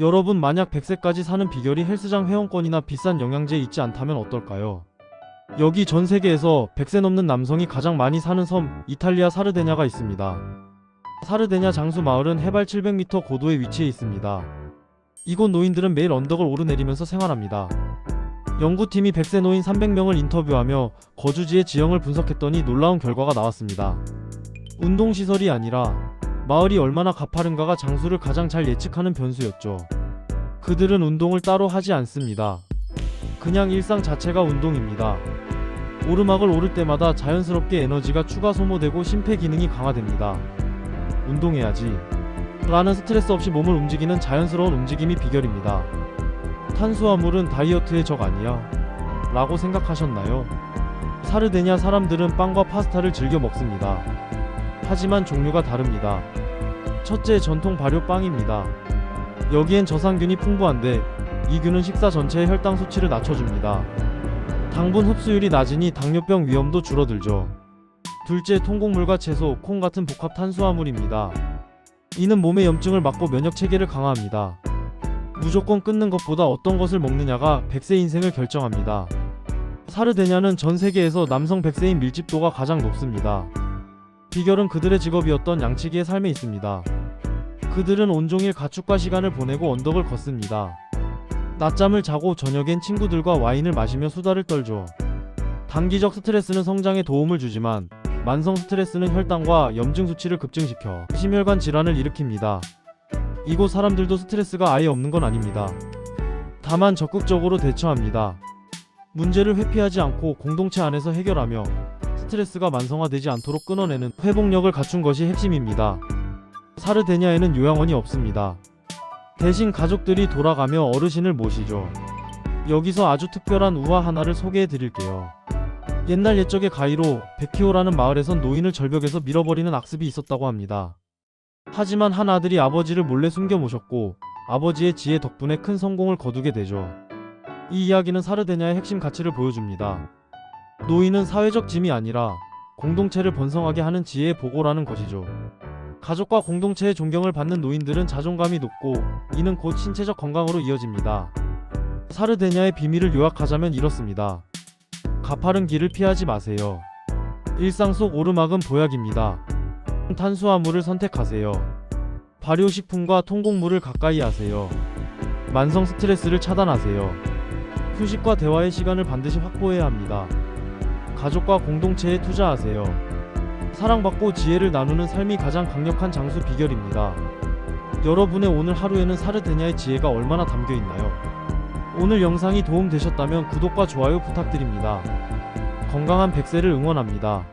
여러분 만약 100세까지 사는 비결이 헬스장 회원권이나 비싼 영양제 있지 않다면 어떨까요? 여기 전 세계에서 100세 넘는 남성이 가장 많이 사는 섬 이탈리아 사르데냐가 있습니다. 사르데냐 장수 마을은 해발 700m 고도에 위치해 있습니다. 이곳 노인들은 매일 언덕을 오르내리면서 생활합니다. 연구팀이 100세 노인 300명을 인터뷰하며 거주지의 지형을 분석했더니 놀라운 결과가 나왔습니다. 운동시설이 아니라 마을이 얼마나 가파른가가 장수를 가장 잘 예측하는 변수였죠. 그들은 운동을 따로 하지 않습니다. 그냥 일상 자체가 운동입니다. 오르막을 오를 때마다 자연스럽게 에너지가 추가 소모되고 심폐 기능이 강화됩니다. 운동해야지. 라는 스트레스 없이 몸을 움직이는 자연스러운 움직임이 비결입니다. 탄수화물은 다이어트의 적 아니야? 라고 생각하셨나요? 사르데냐 사람들은 빵과 파스타를 즐겨 먹습니다. 하지만 종류가 다릅니다. 첫째 전통 발효 빵입니다. 여기엔 저상균이 풍부한데 이 균은 식사 전체의 혈당 수치를 낮춰줍니다. 당분 흡수율이 낮으니 당뇨병 위험도 줄어들죠. 둘째 통곡물과 채소, 콩 같은 복합 탄수화물입니다. 이는 몸의 염증을 막고 면역 체계를 강화합니다. 무조건 끊는 것보다 어떤 것을 먹느냐가 100세 인생을 결정합니다. 사르데냐는 전 세계에서 남성 100세인 밀집도가 가장 높습니다. 비결은 그들의 직업이었던 양치기의 삶에 있습니다. 그들은 온종일 가축과 시간을 보내고 언덕을 걷습니다. 낮잠을 자고 저녁엔 친구들과 와인을 마시며 수다를 떨죠. 단기적 스트레스는 성장에 도움을 주지만 만성 스트레스는 혈당과 염증 수치를 급증시켜 심혈관 질환을 일으킵니다. 이곳 사람들도 스트레스가 아예 없는 건 아닙니다. 다만 적극적으로 대처합니다. 문제를 회피하지 않고 공동체 안에서 해결하며 스트레스가 만성화되지 않도록 끊어내는 회복력을 갖춘 것이 핵심입니다. 사르데냐에는 요양원이 없습니다. 대신 가족들이 돌아가며 어르신을 모시죠. 여기서 아주 특별한 우화 하나를 소개해 드릴게요. 옛날 옛적의 가이로 베키오라는 마을에선 노인을 절벽에서 밀어버리는 악습이 있었다고 합니다. 하지만 한 아들이 아버지를 몰래 숨겨 모셨고 아버지의 지혜 덕분에 큰 성공을 거두게 되죠. 이 이야기는 사르데냐의 핵심 가치를 보여줍니다. 노인은 사회적 짐이 아니라 공동체를 번성하게 하는 지혜의 보고라는 것이죠. 가족과 공동체의 존경을 받는 노인들은 자존감이 높고 이는 곧 신체적 건강으로 이어집니다. 사르데냐의 비밀을 요약하자면 이렇습니다. 가파른 길을 피하지 마세요. 일상 속 오르막은 보약입니다. 탄수화물을 선택하세요. 발효식품과 통곡물을 가까이 하세요. 만성 스트레스를 차단하세요. 휴식과 대화의 시간을 반드시 확보해야 합니다. 가족과 공동체에 투자하세요. 사랑받고 지혜를 나누는 삶이 가장 강력한 장수 비결입니다. 여러분의 오늘 하루에는 사르데냐의 지혜가 얼마나 담겨 있나요? 오늘 영상이 도움되셨다면 구독과 좋아요 부탁드립니다. 건강한 100세를 응원합니다.